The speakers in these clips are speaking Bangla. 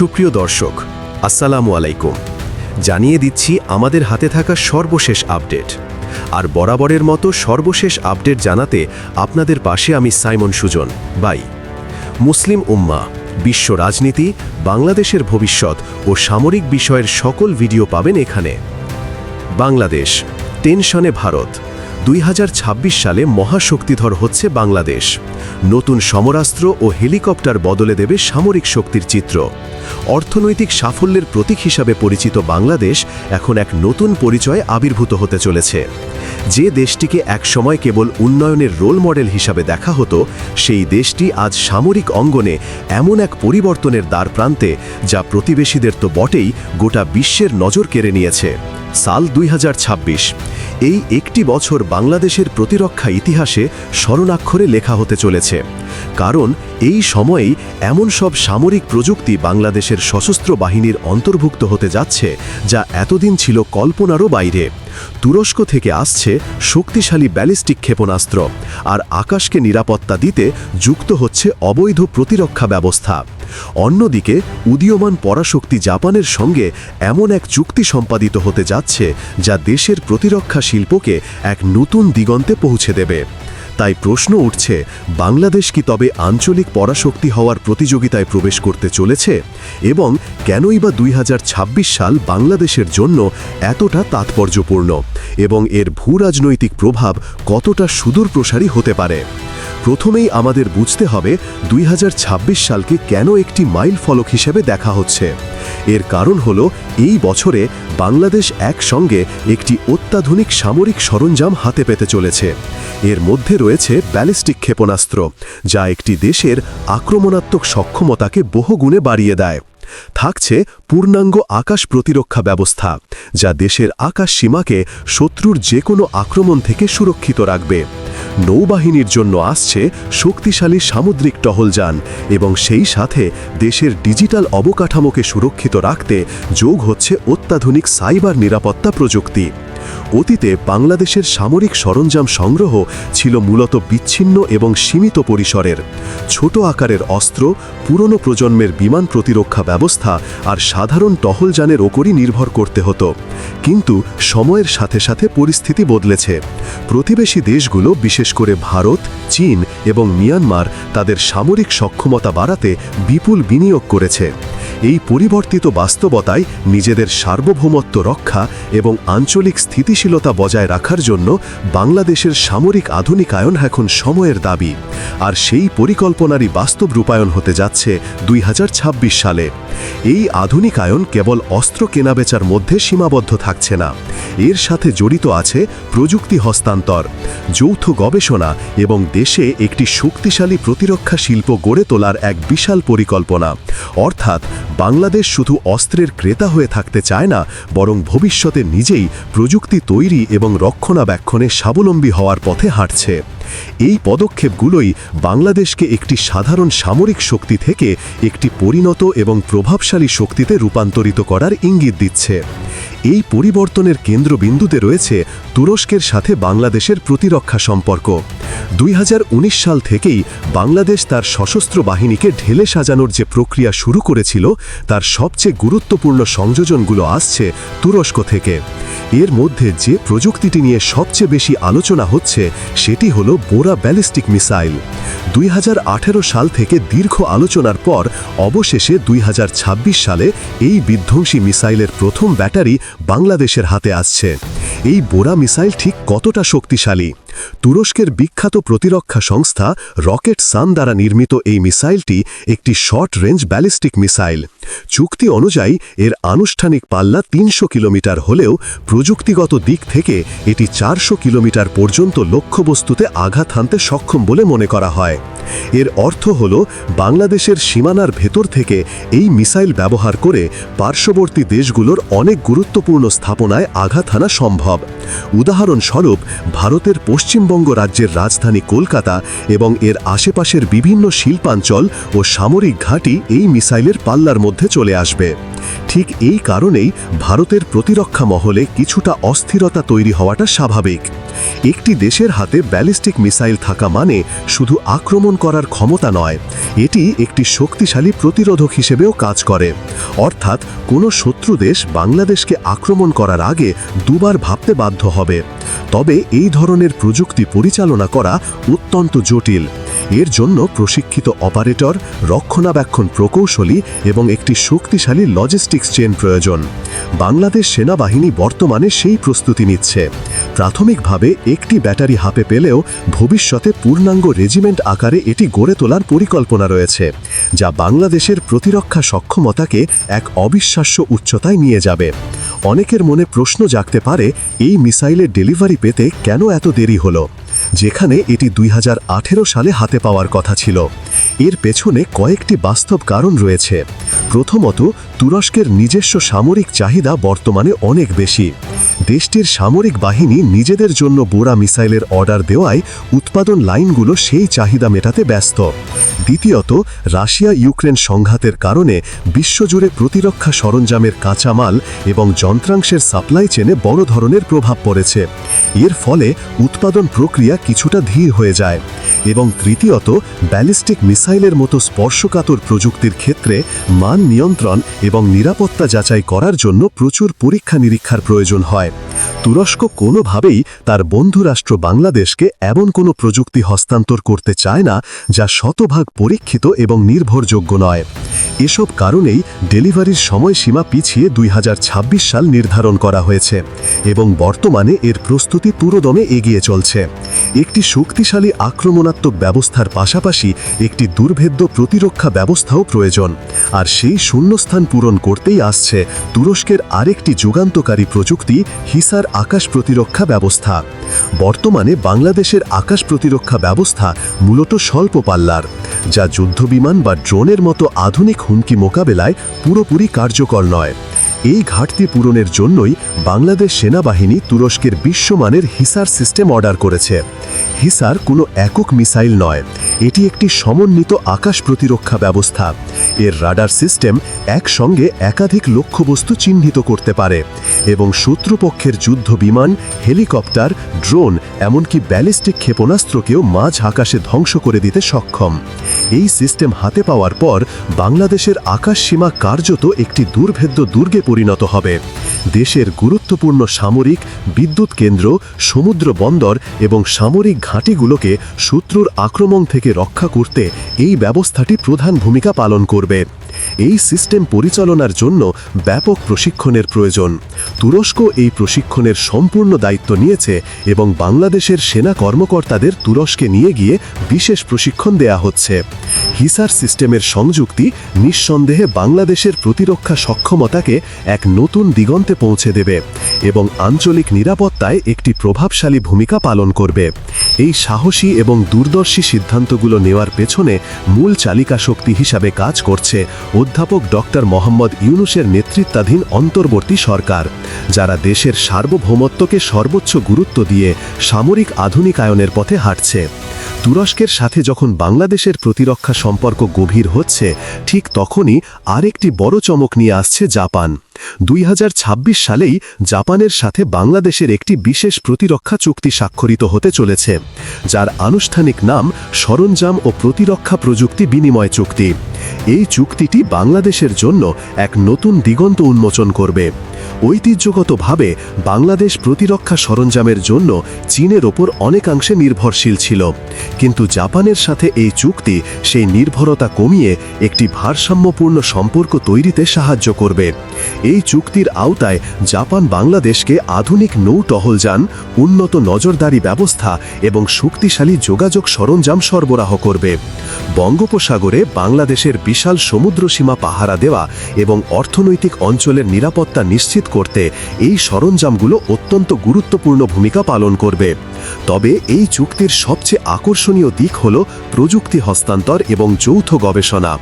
সুপ্রিয় দর্শক, আসসালামু আলাইকুম। জানিয়ে দিচ্ছি আমাদের হাতে থাকা সর্বশেষ আপডেট। আর বরাবরের মতো সর্বশেষ আপডেট জানাতে আপনাদের পাশে আমি সাইমন সুজন, বাই। মুসলিম উম্মা, বিশ্ব রাজনীতি, বাংলাদেশের ভবিষ্যৎ ও সামরিক বিষয়ের সকল ভিডিও পাবেন এখানে। বাংলাদেশ, টেনশনে ভারত। দুই হাজার ছাব্বিশ সালে মহাশক্তিধর হচ্ছে বাংলাদেশ। নতুন সমরাস্ত্র ও হেলিকপ্টার বদলে দেবে সামরিক শক্তির চিত্র। অর্থনৈতিক সাফল্যের প্রতীক হিসাবে পরিচিত বাংলাদেশ এখন এক নতুন পরিচয়ে আবির্ভূত হতে চলেছে। যে দেশটিকে একসময় কেবল উন্নয়নের রোল মডেল হিসাবে দেখা হতো, সেই দেশটি আজ সামরিক অঙ্গনে এমন এক পরিবর্তনের দ্বার প্রান্তে যা প্রতিবেশীদের তো বটেই গোটা বিশ্বের নজর কেড়ে নিয়েছে। সাল দুই হাজার ছাব্বিশ। এই একটি বছর বাংলাদেশের প্রতিরক্ষা ইতিহাসে স্মরণাক্ষরে লেখা হতে চলেছে। কারণ এই সময়েই এমন সব সামরিক প্রযুক্তি বাংলাদেশের সশস্ত্র বাহিনীর অন্তর্ভুক্ত হতে যাচ্ছে, যা এতদিন ছিল কল্পনারও বাইরে। তুরস্ক থেকে আসছে শক্তিশালী ব্যালিস্টিক ক্ষেপণাস্ত্র, আর আকাশকে নিরাপত্তা দিতে যুক্ত হচ্ছে অবৈধ প্রতিরক্ষা ব্যবস্থা। অন্যদিকে, উদীয়মান পরাশক্তি জাপানের সঙ্গে এমন এক চুক্তি সম্পাদিত হতে যাচ্ছে যা দেশের প্রতিরক্ষা শিল্পকে এক নতুন দিগন্তে পৌঁছে দেবে। তাই প্রশ্ন উঠছে, বাংলাদেশ কি তবে আঞ্চলিক পরাশক্তি হওয়ার প্রতিযোগিতায় প্রবেশ করতে চলেছে? এবং কেনই বা দুই হাজার ছাব্বিশ সাল বাংলাদেশের জন্য এতটা তাৎপর্যপূর্ণ? এবং এর ভূরাজনৈতিক প্রভাব কতটা সুদূর প্রসারী হতে পারে? প্রথমেই আমাদের বুঝতে হবে দুই হাজার ছাব্বিশ সালকে কেন একটি মাইল ফলক হিসেবে দেখা হচ্ছে। এর কারণ হল, এই বছরে বাংলাদেশ একসঙ্গে একটি অত্যাধুনিক সামরিক সরঞ্জাম হাতে পেতে চলেছে। এর মধ্যে রয়েছে ব্যালিস্টিক ক্ষেপণাস্ত্র, যা একটি দেশের আক্রমণাত্মক সক্ষমতাকে বহুগুণে বাড়িয়ে দেয়। থাকছে পূর্ণাঙ্গ আকাশ প্রতিরক্ষা ব্যবস্থা, যা দেশের আকাশ সীমাকে শত্রুর যে কোনো আক্রমণ থেকে সুরক্ষিত রাখবে। নৌবাহিনীর জন্য আসছে শক্তিশালী সামুদ্রিক টহলযান এবং সেই সাথে দেশের ডিজিটাল অবকাঠামোকে সুরক্ষিত রাখতে যোগ হচ্ছে অত্যাধুনিক সাইবার নিরাপত্তা প্রযুক্তি। অতীতে বাংলাদেশের সামরিক সরঞ্জাম সংগ্রহ ছিল মূলত বিচ্ছিন্ন এবং সীমিত পরিসরের। ছোট আকারের অস্ত্র, পুরনো প্রজন্মের বিমান প্রতিরক্ষা ব্যবস্থা আর সাধারণ টহলযানের ওপরই নির্ভর করতে হতো। কিন্তু সময়ের সাথে সাথে পরিস্থিতি বদলেছে। প্রতিবেশী দেশগুলো, বিশেষ করে ভারত, চীন এবং মিয়ানমার, তাদের সামরিক সক্ষমতা বাড়াতে বিপুল বিনিয়োগ করেছে। এই পরিবর্তিত বাস্তবতায় নিজেদের সার্বভৌমত্ব রক্ষা এবং আঞ্চলিক স্থিতিশীলতা বজায় রাখার জন্য বাংলাদেশের সামরিক আধুনিকায়ন এখন সময়ের দাবি। আর সেই পরিকল্পনারই বাস্তব রূপায়ণ হতে যাচ্ছে দুই হাজার ছাব্বিশ সালে। এই আধুনিকায়ন কেবল অস্ত্র কেনাবেচার মধ্যে সীমাবদ্ধ থাকছে না। এর সাথে জড়িত আছে প্রযুক্তি হস্তান্তর, যৌথ গবেষণা এবং দেশে একটি শক্তিশালী প্রতিরক্ষা শিল্প গড়ে তোলার এক বিশাল পরিকল্পনা। অর্থাৎ বাংলাদেশ শুধু অস্ত্রের ক্রেতা হয়ে থাকতে চায় না, বরং ভবিষ্যতে নিজেই প্রযুক্তি তৈরি এবং রক্ষণাবেক্ষণে স্বাবলম্বী হওয়ার পথে হাঁটছে। এই পদক্ষেপগুলোই বাংলাদেশকে একটি সাধারণ সামরিক শক্তি থেকে একটি পরিণত এবং প্রভাবশালী শক্তিতে রূপান্তরিত করার ইঙ্গিত দিচ্ছে। এই পরিবর্তনের কেন্দ্রবিন্দুতে রয়েছে তুরস্কের সাথে বাংলাদেশের প্রতিরক্ষা সম্পর্ক। দুই হাজার উনিশ সাল থেকেই বাংলাদেশ তার সশস্ত্র বাহিনীকে ঢেলে সাজানোর যে প্রক্রিয়া শুরু করেছিল, তার সবচেয়ে গুরুত্বপূর্ণ সংযোজনগুলো আসছে তুরস্ক থেকে। এর মধ্যে যে প্রযুক্তিটি নিয়ে সবচেয়ে বেশি আলোচনা হচ্ছে, সেটি হল বোরা ব্যালিস্টিক মিসাইল। দুই হাজার আঠেরো সাল থেকে দীর্ঘ আলোচনার পর অবশেষে দুই হাজার ছাব্বিশ সালে এই বিধ্বংসী মিসাইলের প্রথম ব্যাটারি বাংলাদেশের হাতে আসছে। এই বোরা মিসাইল ঠিক কতটা শক্তিশালী? তুরস্কের বিখ্যাত প্রতিরক্ষা সংস্থা রকেট সান দ্বারা নির্মিত এই মিসাইলটি একটি শর্ট রেঞ্জ ব্যালিস্টিক মিসাইল। চুক্তি অনুযায়ী, এর আনুষ্ঠানিক পাল্লা তিনশো কিলোমিটার হলেও প্রযুক্তিগত দিক থেকে এটি চারশো কিলোমিটার পর্যন্ত লক্ষ্যবস্তুতে আঘাত হানতে সক্ষম বলে মনে করা হয়। এর অর্থ হল বাংলাদেশের সীমানার ভেতর থেকে এই মিসাইল ব্যবহার করে পার্শ্ববর্তী দেশগুলোর অনেক গুরুত্বপূর্ণ স্থাপনায় আঘাত হানা সম্ভব। উদাহরণস্বরূপ, ভারতের পশ্চিমবঙ্গ রাজ্যের রাজধানী কলকাতা এবং এর আশেপাশের বিভিন্ন শিল্পাঞ্চল ও সামরিক ঘাঁটি এই মিসাইলের পাল্লার মধ্যে চলে আসবে। ঠিক এই কারণেই ভারতের প্রতিরক্ষা মহলে কিছুটা অস্থিরতা তৈরি হওয়াটা স্বাভাবিক। একটি দেশের হাতে ব্যালিস্টিক মিসাইল থাকা মানে শুধু আক্রমণ করার ক্ষমতা নয়, এটি একটি শক্তিশালী প্রতিরোধক হিসেবেও কাজ করে। অর্থাৎ কোনো শত্রু দেশ বাংলাদেশকে আক্রমণ করার আগে দুবার ভাবতে বাধ্য হবে। তবে এই ধরনের প্রযুক্তি পরিচালনা করা অত্যন্ত জটিল। এর জন্য প্রশিক্ষিত অপারেটর, রক্ষণাবেক্ষণ প্রকৌশলী এবং একটি শক্তিশালী লজিস্টিক্স চেন প্রয়োজন। বাংলাদেশ সেনাবাহিনী বর্তমানে সেই প্রস্তুতি নিচ্ছে। প্রাথমিকভাবে একটি ব্যাটারি হাতে পেলেও ভবিষ্যতে পূর্ণাঙ্গ রেজিমেন্ট আকারে এটি গড়ে তোলার পরিকল্পনা রয়েছে, যা বাংলাদেশের প্রতিরক্ষা সক্ষমতাকে এক অবিশ্বাস্য উচ্চতায় নিয়ে যাবে। অনেকের মনে প্রশ্ন জাগতে পারে, এই মিসাইলের ডেলিভারি পেতে কেন এত দেরি হলো? যেখানে এটি দুই হাজার আঠেরো সালে হাতে পাওয়ার কথা ছিল। এর পেছনে কয়েকটি বাস্তব কারণ রয়েছে। প্রথমত, তুরস্কের নিজস্ব সামরিক চাহিদা বর্তমানে অনেক বেশি। দেশটির সামরিক বাহিনী নিজেদের জন্য বোরা মিসাইলের অর্ডার দেওয়ায় উৎপাদন লাইনগুলো সেই চাহিদা মেটাতে ব্যস্ত। দ্বিতীয়ত, রাশিয়া ইউক্রেন সংঘাতের কারণে বিশ্বজুড়ে প্রতিরক্ষা সরঞ্জামের কাঁচামাল এবং যন্ত্রাংশের সাপ্লাই চেনে বড় ধরনের প্রভাব পড়েছে। এর ফলে উৎপাদন প্রক্রিয়া কিছুটা ধীর হয়ে যায়। এবং তৃতীয়ত, ব্যালিস্টিক মিসাইলের মতো স্পর্শকাতর প্রযুক্তির ক্ষেত্রে মান নিয়ন্ত্রণ এবং নিরাপত্তা যাচাই করার জন্য প্রচুর পরীক্ষা নিরীক্ষার প্রয়োজন হয়। তুরস্ক কোনোভাবেই তার বন্ধু রাষ্ট্র বাংলাদেশকে এমন কোনো প্রযুক্তি হস্তান্তর করতে চায় না, যা শতভাগ পরীক্ষিত এবং নির্ভরযোগ্য নয়। এসব কারণেই ডেলিভারির সময়সীমা পিছিয়ে দুই হাজার ছাব্বিশ সাল নির্ধারণ করা হয়েছে এবং বর্তমানে এর প্রস্তুতি পুরোদমে এগিয়ে চলছে। একটি শক্তিশালী আক্রমণাত্মক ব্যবস্থার পাশাপাশি একটি দুর্ভেদ্য প্রতিরক্ষা ব্যবস্থাও প্রয়োজন। আর সেই শূন্যস্থান পূরণ করতেই আসছে তুরস্কের আরেকটি যুগান্তকারী প্রযুক্তি, হিসার আকাশ প্রতিরক্ষা ব্যবস্থা। বর্তমানে বাংলাদেশের আকাশ প্রতিরক্ষা ব্যবস্থা মূলত স্বল্প পাল্লার যা যুদ্ধবিমান বা ড্রোনের মতো আধুনিক হুমকি মোকাবেলায় পুরোপুরি কার্যকর নয়। এই ঘাটতি পূরণের জন্যই বাংলাদেশ সেনাবাহিনী তুরস্কের বিশ্বমানের হিসার সিস্টেম অর্ডার করেছে। হিসার কোনো একক মিসাইল নয়, এটি একটি সমন্বিত আকাশ প্রতিরক্ষা ব্যবস্থা। এর রাডার সিস্টেম একসঙ্গে একাধিক লক্ষ্যবস্তু চিহ্নিত করতে পারে এবং শত্রুপক্ষের যুদ্ধ বিমান, হেলিকপ্টার, ড্রোন, এমনকি ব্যালিস্টিক ক্ষেপণাস্ত্রকেও মাঝ আকাশে ধ্বংস করে দিতে সক্ষম। এই সিস্টেম হাতে পাওয়ার পর বাংলাদেশের আকাশ সীমা কার্যত একটি দুর্ভেদ্য দুর্গে পরিণত হবে। দেশের গুরুত্বপূর্ণ সামরিক, বিদ্যুৎ কেন্দ্র, সমুদ্র বন্দর এবং সামরিক ঘাঁটিগুলোকে শত্রুর আক্রমণ থেকে রক্ষা করতে এই ব্যবস্থাটি প্রধান ভূমিকা পালন করবে। এই সিস্টেম পরিচালনার জন্য ব্যাপক প্রশিক্ষণের প্রয়োজন। তুরস্ক এই প্রশিক্ষণের সম্পূর্ণ দায়িত্ব নিয়েছে এবং বাংলাদেশের সেনা কর্মকর্তাদের তুরস্কে নিয়ে গিয়ে বিশেষ প্রশিক্ষণ দেয়া হচ্ছে। হিসার সিস্টেমের সংযুক্তি নিঃসন্দেহে বাংলাদেশের প্রতিরক্ষা সক্ষমতাকে এক নতুন দিগন্তে পৌঁছে দেবে এবং আঞ্চলিক নিরাপত্তায় একটি প্রভাবশালী ভূমিকা পালন করবে। এই সাহসী এবং দূরদর্শী সিদ্ধান্তগুলো নেওয়ার পেছনে মূল চালিকা শক্তি হিসাবে কাজ করছে অধ্যাপক ডক্টর মোহাম্মদ ইউনুসের নেতৃত্বাধীন অন্তর্বর্তী সরকার, যারা দেশের সার্বভৌমত্বকে সর্বোচ্চ গুরুত্ব দিয়ে সামরিক আধুনিকায়নের পথে হাঁটছে। তুরস্কের সাথে যখন বাংলাদেশের প্রতিরক্ষা সম্পর্ক গভীর হচ্ছে, ঠিক তখনই আরেকটি বড় চমক নিয়ে আসছে জাপান। দুই হাজার ছাব্বিশ সালেই জাপানের সাথে বাংলাদেশের একটি বিশেষ প্রতিরক্ষা চুক্তি স্বাক্ষরিত হতে চলেছে, যার আনুষ্ঠানিক নাম সরঞ্জাম ও প্রতিরক্ষা প্রযুক্তি বিনিময় চুক্তি। এই চুক্তিটি বাংলাদেশের জন্য এক নতুন দিগন্ত উন্মোচন করবে। ঐতিহ্যগতভাবে বাংলাদেশ প্রতিরক্ষা সরঞ্জামের জন্য চীনের ওপর অনেকাংশে নির্ভরশীল ছিল। কিন্তু জাপানের সাথে এই চুক্তি সেই নির্ভরতা কমিয়ে একটি ভারসাম্যপূর্ণ সম্পর্ক তৈরিতে সাহায্য করবে। এই চুক্তির আওতায় জাপান বাংলাদেশকে আধুনিক নৌ টহলযান উন্নত নজরদারি ব্যবস্থা এবং শক্তিশালী যোগাযোগ সরঞ্জাম সরবরাহ করবে। বঙ্গোপসাগরে বাংলাদেশের বিশাল সমুদ্রসীমা পাহারা দেওয়া এবং অর্থনৈতিক অঞ্চলের নিরাপত্তা নিশ্চিত করতে এই সরঞ্জামগুলো অত্যন্ত গুরুত্বপূর্ণ ভূমিকা পালন করবে। তবে এই চুক্তির সবচেয়ে আকর্ষণীয় দিক হল প্রযুক্তি হস্তান্তর এবং যৌথ গবেষণা।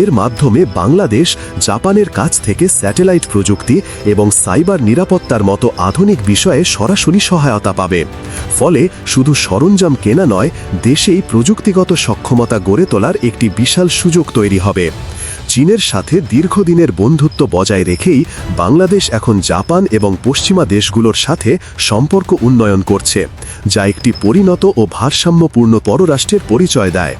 এর মাধ্যমে বাংলাদেশ জাপানের কাছ থেকে স্যাটেলাইট প্রযুক্তি এবং সাইবার নিরাপত্তার মতো আধুনিক বিষয়ে সরাসরি সহায়তা পাবে। ফলে শুধু সরঞ্জাম কেনা নয়, দেশেই প্রযুক্তিগত সক্ষমতা গড়ে তোলার একটি বিশাল সুযোগ তৈরি হবে। চীনের সাথে দীর্ঘদিনের বন্ধুত্ব বজায় রেখেই বাংলাদেশ এখন জাপান এবং পশ্চিমা দেশগুলোর সাথে সম্পর্ক উন্নয়ন করছে, যা একটি পরিণত ও ভারসাম্যপূর্ণ পররাষ্ট্রের পরিচয় দেয়।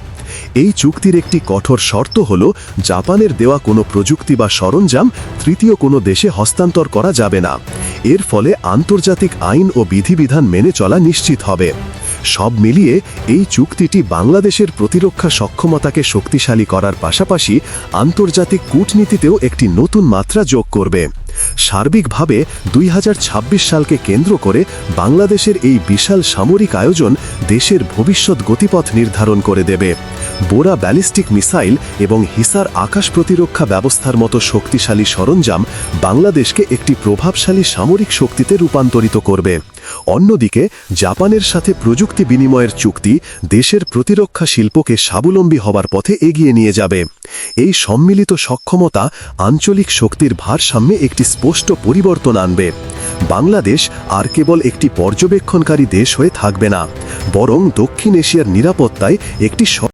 এই চুক্তির একটি কঠোর শর্ত হল, জাপানের দেওয়া কোনো প্রযুক্তি বা সরঞ্জাম তৃতীয় কোনো দেশে হস্তান্তর করা যাবে না। এর ফলে আন্তর্জাতিক আইন ও বিধিবিধান মেনে চলা নিশ্চিত হবে। সব মিলিয়ে এই চুক্তিটি বাংলাদেশের প্রতিরক্ষা সক্ষমতাকে শক্তিশালী করার পাশাপাশি আন্তর্জাতিক কূটনীতিতেও একটি নতুন মাত্রা যোগ করবে। সার্বিকভাবে দুই হাজার ছাব্বিশ সালকে কেন্দ্র করে বাংলাদেশের এই বিশাল সামরিক আয়োজন দেশের ভবিষ্যৎ গতিপথ নির্ধারণ করে দেবে। বোরা ব্যালিস্টিক মিসাইল এবং হিসার আকাশ প্রতিরক্ষা ব্যবস্থার মতো শক্তিশালী সরঞ্জাম বাংলাদেশকে একটি প্রভাবশালী সামরিক শক্তিতে রূপান্তরিত করবে। অন্যদিকে, জাপানের সাথে প্রযুক্তি বিনিময়ের চুক্তি দেশের প্রতিরক্ষা শিল্পকে স্বাবলম্বী হবার পথে এগিয়ে নিয়ে যাবে। এই সম্মিলিত সক্ষমতা আঞ্চলিক শক্তির ভারসাম্যে একটি স্পষ্ট পরিবর্তন আনবে। বাংলাদেশ আর কেবল একটি পর্যবেক্ষণকারী দেশ হয়ে থাকবে না, বরং দক্ষিণ এশিয়ার নিরাপত্তায় একটি